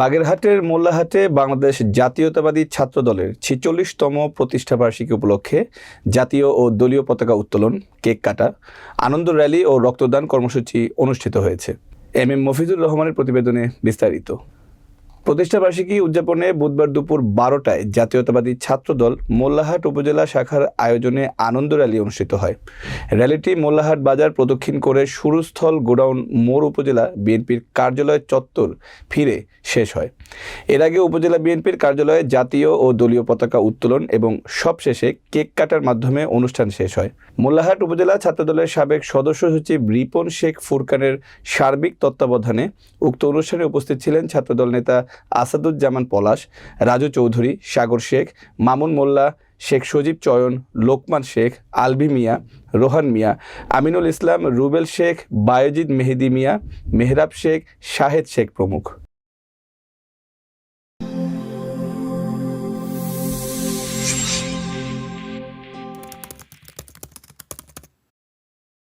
বাগেরহাটের মোল্লাহাটে বাংলাদেশ জাতীয়তাবাদী ছাত্র দলের ছেচল্লিশতম প্রতিষ্ঠাবার্ষিকী উপলক্ষে জাতীয় ও দলীয় পতাকা উত্তোলন, কেক কাটা, আনন্দ র্যালি ও রক্তদান কর্মসূচি অনুষ্ঠিত হয়েছে। এম এম মফিজুর রহমানের প্রতিবেদনে বিস্তারিত। প্রতিষ্ঠাবার্ষিকী উদযাপনে বুধবার দুপুর বারোটায় জাতীয়তাবাদী ছাত্রদল মোল্লাহাট উপজেলা শাখার আয়োজনে আনন্দ র্যালি অনুষ্ঠিত হয়। র্যালিটি মোল্লাহাট বাজার প্রদক্ষিণ করে শুরুস্থল গোডাউন মোড় উপজেলা বিএনপির কার্যালয় চত্বর ফিরে শেষ হয়। এর আগে উপজেলা বিএনপির কার্যালয়ে জাতীয় ও দলীয় পতাকা উত্তোলন এবং সবশেষে কেক কাটার মাধ্যমে অনুষ্ঠান শেষ হয়। মোল্লাহাট উপজেলা ছাত্রদলের সাবেক সদস্য সচিব রিপন শেখ ফুরকানের সার্বিক তত্ত্বাবধানে উক্ত অনুষ্ঠানে উপস্থিত ছিলেন ছাত্রদল নেতা আসাদুজ্জামান পলাশ, রাজু চৌধুরী, সাগর শেখ, মামুন মোল্লা, শেখ সজীব চয়ন, লোকমান শেখ আলভি মিয়া, রোহান মিয়া, আমিনুল ইসলাম, রুবেল শেখ বায়োজিৎ মেহেদি মিয়া, মেহরাব শেখ, শাহেদ শেখ প্রমুখ।